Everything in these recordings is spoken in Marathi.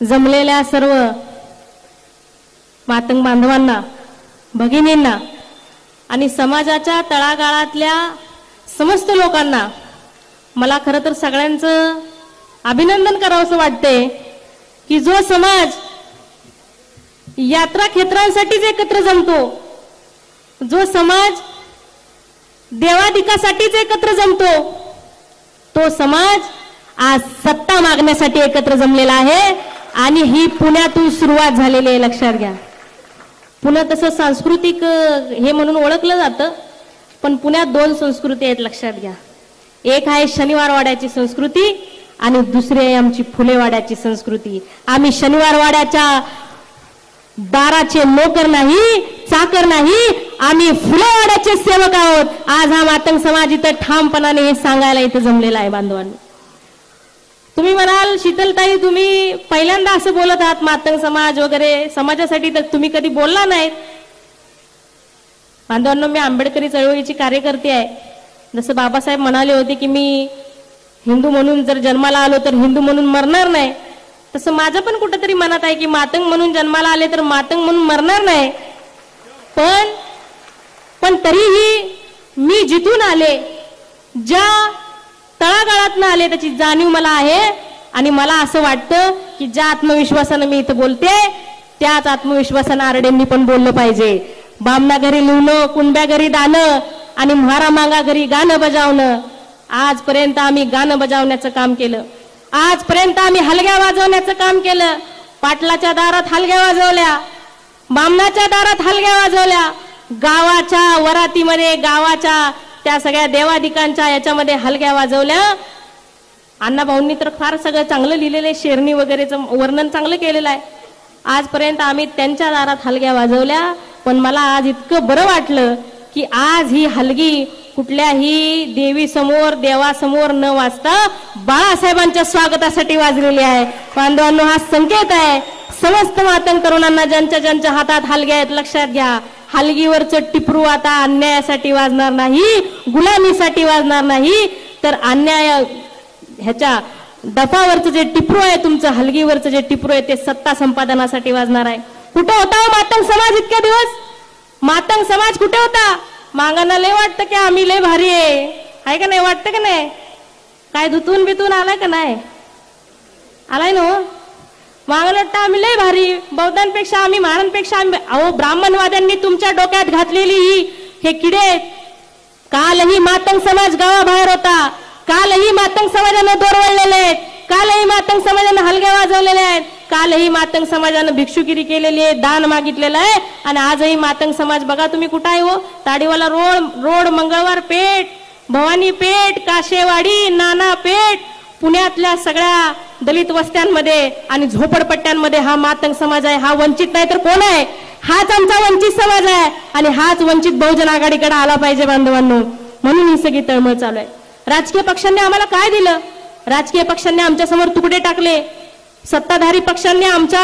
जमलेल्या सर्व मातंग बांधवांना भगिनींना आणि समाजाच्या तळागाळातल्या समस्त लोकांना मला खरं तर सगळ्यांचं अभिनंदन करावंसं वाटते की जो समाज यात्रा क्षेत्रांसाठीच एकत्र जमतो जो समाज देवाधिकासाठीच एकत्र जमतो तो समाज आज सत्ता मागण्यासाठी एकत्र जमलेला आहे. आणि ही पुण्यातून सुरुवात झालेली आहे लक्षात घ्या. पुणे तसं सांस्कृतिक हे म्हणून ओळखलं जातं पण पुण्यात दोन संस्कृती आहेत लक्षात घ्या. एक आहे शनिवारवाड्याची संस्कृती आणि दुसरी आहे आमची फुलेवाड्याची संस्कृती. आम्ही शनिवारवाड्याच्या दाराचे नोकर नाही चाकर नाही आम्ही फुलेवाड्याचे सेवक आहोत. आज हा मातंग समाज इथं ठामपणाने हे सांगायला इथं जमलेला आहे बांधवांनी. तुम्ही म्हणाल शीतलताई तुम्ही पहिल्यांदा असं बोलत आहात मातंग समाज वगैरे. समाजासाठी तर तुम्ही कधी बोलला नाहीत. बांधवांना मी आंबेडकरी चळवळीची कार्यकर्ती आहे. जसं बाबासाहेब म्हणाले होते की मी हिंदू म्हणून जर जन्माला आलो तर हिंदू म्हणून मरणार नाही. तसं माझं पण कुठंतरी मनात आहे की मातंग म्हणून जन्माला आले तर मातंग म्हणून मरणार नाही. पण पण तरीही मी जिथून आले ज्या तळागाळातनं आले त्याची जाणीव मला आहे. आणि मला असं वाटतं की ज्या आत्मविश्वासानं मी इथं बोलते त्याच आत्मविश्वासानं आरडेंनी पण बोललं पाहिजे. बामना घरी लिहणं कुंड्या घरी दाणं आणि म्हारा मागा घरी गाणं बजावणं. आजपर्यंत आम्ही गाणं बजावण्याचं काम केलं. आजपर्यंत आम्ही हलग्या वाजवण्याचं काम केलं. पाटलाच्या दारात हलग्या वाजवल्या. बामणाच्या दारात हलग्या वाजवल्या. गावाच्या वरातीमध्ये गावाच्या त्या सगळ्या देवाधिकांच्या याच्यामध्ये हलक्या वाजवल्या. अण्णाभाऊंनी तर फार सगळं चांगलं लिहिलेलं आहे. शेरणी वगैरेचं वर्णन चांगलं केलेलं आहे. आजपर्यंत आम्ही त्यांच्या दारात हलग्या वाजवल्या. पण मला आज इतकं बरं वाटलं की आज ही हलगी कुठल्याही देवी समोर देवासमोर न वाजता बाळासाहेबांच्या स्वागतासाठी वाजलेली आहे. बांधवांनो हा संकेत आहे. समस्त मातंग तरुणांना ज्यांच्या ज्यांच्या हातात हलग्या आहेत लक्षात घ्या. हलगीवरचं टिपरू आता अन्यायासाठी वाजणार नाही गुलामीसाठी वाजणार नाही तर अन्याय ह्याच्या दफावरचं जे टिपरू आहे तुमचं हलगीवरचं जे टिपरू आहे ते सत्ता संपादनासाठी वाजणार आहे. कुठं होता हो मातंग समाज इतक्या दिवस? मातंग समाज कुठे होता? मागांना लय वाटतं की आम्ही लय भारी आहे. आहे का नाही? वाटतं का नाही? काय धुतून बितून आलाय का नाही? आलाय ना हो? वांगलट्टा वाटतं आम्ही लय भारी बौद्धांपेक्षा आम्ही महारांपेक्षा आम्ही. अहो ब्राह्मणवाद्यांनी तुमच्या डोक्यात घातलेली ही हे किडे कालही मातंग समाज गावाबाहेर होता. कालही मातंग समाजानं दोरवळलेले आहेत. कालही मातंग समाजानं हलगे वाजवलेले आहेत. कालही मातंग समाजानं भिक्षुगिरी केलेली आहे दान मागितलेलं आहे. आणि आजही मातंग समाज बघा तुम्ही कुठं आहे हो? ताडीवाला रोड रोड मंगळवार पेठ भवानी पेठ काशेवाडी नाना पेठ. पुण्यातल्या सगळ्या दलित वस्त्यांमध्ये आणि झोपडपट्ट्यांमध्ये हा मातंग समाज आहे हा वंचित नाही तर कोण आहे? हाच आमचा वंचित समाज आहे आणि हाच वंचित बहुजन आघाडीकडे आला पाहिजे बांधवांनो. म्हणून ही सगळी तळमळ चालू आहे. राजकीय पक्षांनी आम्हाला काय दिलं? राजकीय पक्षांनी आमच्यासमोर तुकडे टाकले. सत्ताधारी पक्षांनी आमच्या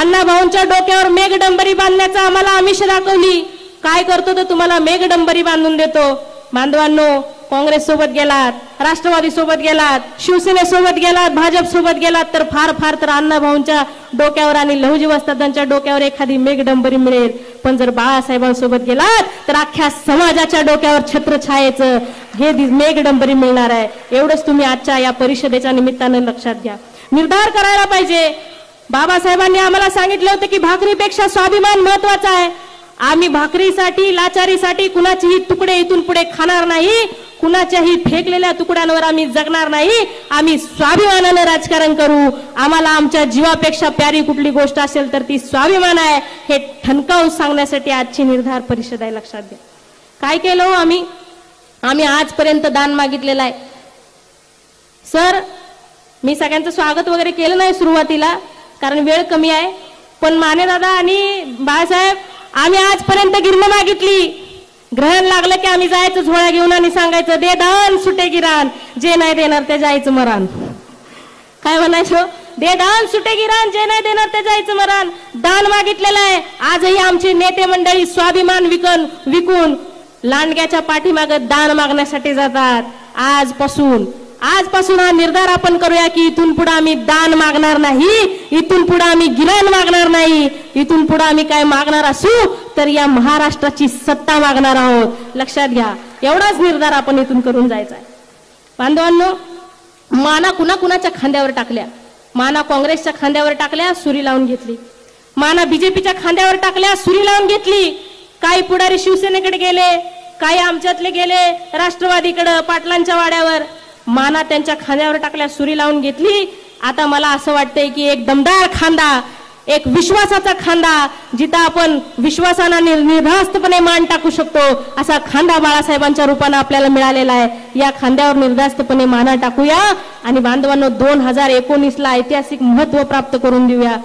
अण्णाभाऊंच्या डोक्यावर मेघडंबरी बांधण्याचा आम्हाला आमिष दाखवली. काय करतो तर तुम्हाला मेघडंबरी बांधून देतो. बांधवांनो काँग्रेस सोबत गेलात राष्ट्रवादी सोबत गेलात शिवसेनेसोबत गेलात भाजप सोबत गेलात तर फार फार तर अण्णाभाऊंच्या डोक्यावर आणि लहुजी वस्तादांच्या डोक्यावर एखादी मेघडंबरी मिळेल. पण जर बाळासाहेबांसोबत गेलात तर अख्ख्या समाजाच्या डोक्यावर छत्रछायेचं हे मेघडंबरी मिळणार आहे. एवढंच तुम्ही आजच्या या परिषदेच्या निमित्तानं लक्षात घ्या. निर्धार करायला पाहिजे. बाबासाहेबांनी आम्हाला सांगितलं होतं की भाकरीपेक्षा स्वाभिमान महत्त्वाचा आहे. आम्ही भाकरीसाठी लाचारीसाठी कुणाचेही तुकडे इथून पुढे खाणार नाही. कुणाच्याही फेकलेल्या तुकड्यांवर आम्ही जगणार नाही. आम्ही स्वाभिमानानं राजकारण करू. आम्हाला आमच्या जीवापेक्षा प्यारी कुठली गोष्ट असेल तर ती स्वाभिमान आहे. हे ठणकावून सांगण्यासाठी आजची निर्धार परिषद आहे लक्षात घ्या. काय केलं हो आम्ही? आम्ही आजपर्यंत दान मागितलेलं आहे. सर मी सगळ्यांचं स्वागत वगैरे केलं नाही सुरुवातीला कारण वेळ कमी आहे. पण माने दादा आणि बाळासाहेब आम्ही आजपर्यंत गिरणं मागितली. ग्रहण लागलं की आम्ही जायचं झोळ्या घेऊन आणि सांगायचं दे दान सुटे गिरान जे नाही देणार ते जायचं मरान काय म्हणायचं? दे दान सुटे गिरान जे नाही देणार ते जायचं मरान दान मागितलेलं आहे. आजही आमची नेते मंडळी स्वाभिमान विकन विकून लांडग्याच्या पाठीमागं दान मागण्यासाठी जातात. आजपासून आजपासून हा निर्धार आपण करूया की इथून पुढे आम्ही दान मागणार नाही इथून पुढे आम्ही गिरण मागणार नाही इथून पुढे आम्ही काय मागणार असू तर या महाराष्ट्राची सत्ता मागणार आहोत. लक्षात घ्या एवढाच निर्धार आपण इथून करून जायचा आहे बांधवांनो माना कुणा कुणाच्या खांद्यावर टाकल्या? माना काँग्रेसच्या खांद्यावर टाकल्या सुरी लावून घेतली. माना बीजेपीच्या खांद्यावर टाकल्या सुरी लावून घेतली. काही पुढारी शिवसेनेकडे गेले काही आमच्यातले गेले राष्ट्रवादीकडे पाटलांच्या वाड्यावर. माना त्यांच्या खांद्यावर टाकल्या सुरी लावून घेतली. आता मला असं वाटतंय की एक दमदार खांदा एक विश्वासाचा खांदा जिथं आपण विश्वासानं निर्धास्तपणे मान टाकू शकतो असा खांदा बाळासाहेबांच्या रूपानं आपल्याला मिळालेला आहे. या खांद्यावर निर्धास्तपणे माना टाकूया. आणि बांधवांनो दोन हजार एकोणीसला ऐतिहासिक महत्त्व प्राप्त करून देऊया.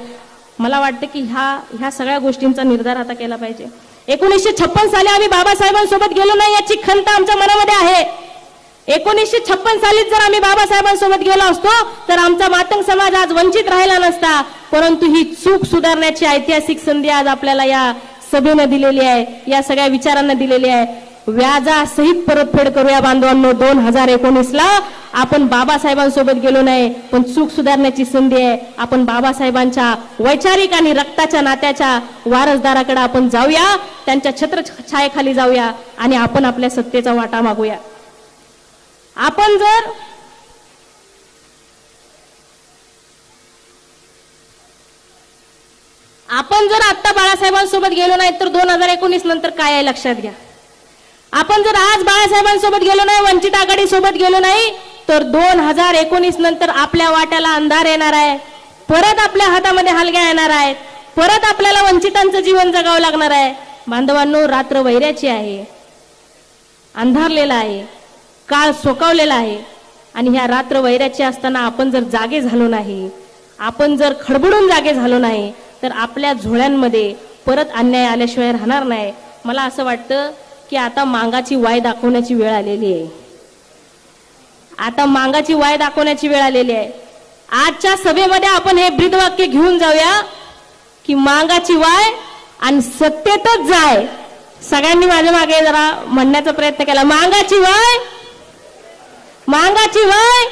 मला वाटतं की ह्या ह्या सगळ्या गोष्टींचा निर्धार आता केला पाहिजे. एकोणीसशे छप्पन साली आम्ही बाबासाहेबांसोबत गेलो नाही याची खंत आमच्या मनामध्ये आहे. एकोणीसशे छप्पन सालीच जर आम्ही बाबासाहेबांसोबत गेलो असतो तर आमचा मातंग समाज आज वंचित राहिला नसता. परंतु ही चूक सुधारण्याची ऐतिहासिक संधी आज आपल्याला या सभेनं दिलेली आहे या सगळ्या विचारांना दिलेली आहे. व्याजासहित परतफेड करूया बांधवांनो दोन हजार एकोणीसला. आपण बाबासाहेबांसोबत गेलो नाही पण चूक सुधारण्याची संधी आहे. आपण बाबासाहेबांच्या वैचारिक आणि रक्ताच्या नात्याच्या वारसदाराकडे आपण जाऊया त्यांच्या छत्र छायेखाली जाऊया आणि आपण आपल्या सत्तेचा वाटा मागूया. आपण जर आपण जर आत्ता बाळासाहेबांसोबत गेलो नाही तर दोन हजार एकोणीस नंतर काय आहे लक्षात घ्या. आपण जर आज बाळासाहेबांसोबत गेलो नाही वंचित आघाडी सोबत गेलो नाही तर दोन हजार एकोणीस नंतर आपल्या वाट्याला अंधार येणार आहे. परत आपल्या हातामध्ये हलग्या येणार आहेत. परत आपल्याला वंचितांचं जीवन जगावं लागणार आहे. बांधवांनो रात्र वैऱ्याची आहे. अंधारलेला आहे. काळ सोकावलेला आहे. आणि ह्या रात्र वैऱ्याची असताना आपण जर जागे झालो नाही आपण जर खडबडून जागे झालो नाही तर आपल्या झोळ्यांमध्ये परत अन्याय आल्याशिवाय राहणार नाही. मला असं वाटतं की आता मांगाची वाय दाखवण्याची वेळ आलेली आहे. आता मांगाची वाय दाखवण्याची वेळ आलेली आहे. आजच्या सभेमध्ये आपण हे ब्रीदवाक्य घेऊन जाऊया की मांगाची वाय आणि सत्तेतच जाय. सगळ्यांनी माझ्या मागे जरा म्हणण्याचा प्रयत्न केला. मांगाची वाय मांगाची वय.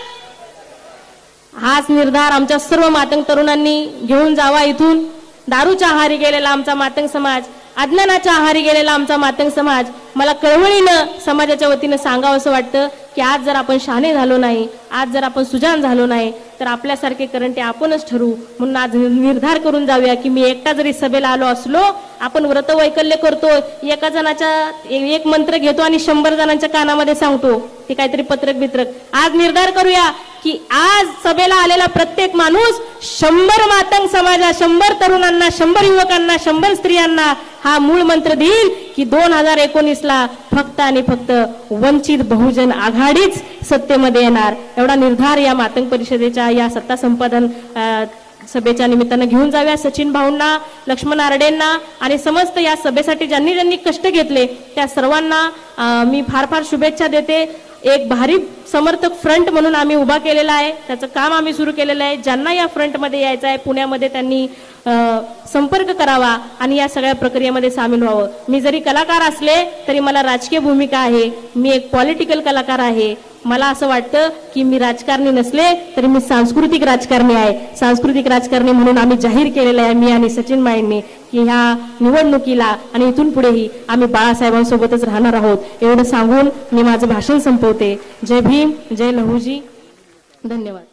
हाच निर्धार आमच्या सर्व मातंग तरुणांनी घेऊन जावा इथून. दारूच्या आहारी गेलेला आमचा मातंग समाज अज्ञानाच्या आहारी गेलेला आमचा मातंग समाज मला कळवळीनं समाजाच्या वतीनं सांगावं असं वाटतं की आज जर आपण शहाणे झालो नाही आज जर आपण सुजान झालो नाही तर आपल्यासारखे करंटे आपणच ठरू. म्हणून आज निर्धार करून जाऊया की मी एकटा जरी सभेला आलो असलो आपण व्रत वैकल्य करतो एका जणाच्या एक मंत्र घेतो आणि शंभर जणांच्या कानामध्ये सांगतो ते काहीतरी पत्रक बित्रक. आज निर्धार करूया की आज सभेला आलेला प्रत्येक माणूस शंभर मातंग समाजा शंभर तरुणांना शंभर युवकांना शंभर स्त्रियांना हा मूळ मंत्र देईल की दोन हजार एकोणीसला फक्त आणि फक्त वंचित बहुजन आघाडीच सत्तेमध्ये येणार. एवढा निर्धार या मातंग परिषदेच्या या सत्ता संपादन सभेच्या निमित्तानं घेऊन जाऊया सचिन भाऊंना लक्ष्मण आरडेंना आणि समस्त या सभेसाठी ज्यांनी ज्यांनी कष्ट घेतले त्या सर्वांना मी फार फार शुभेच्छा देते. एक भारी समर्थक फ्रंट म्हणून आम्ही उभा केलेला आहे. त्याचं काम आम्ही सुरू केलेलं आहे. ज्यांना या फ्रंटमध्ये यायचं आहे पुण्यामध्ये त्यांनी संपर्क करावा आणि या सगळ्या प्रक्रियेमध्ये सामील व्हावं. मी जरी कलाकार असले तरी मला राजकीय भूमिका आहे. मी एक पॉलिटिकल कलाकार आहे. मला असं वाटतं की मी राजकारणी नसले तरी मी सांस्कृतिक राजकारणी आहे. सांस्कृतिक राजकारणी म्हणून आम्ही जाहीर केलेलं आहे मी आणि सचिन माईंनी की ह्या निवडणुकीला आणि इथून पुढेही आम्ही बाळासाहेबांसोबतच राहणार आहोत. एवढं सांगून मी माझं भाषण संपवते. जय भीम जय लहूजी. धन्यवाद.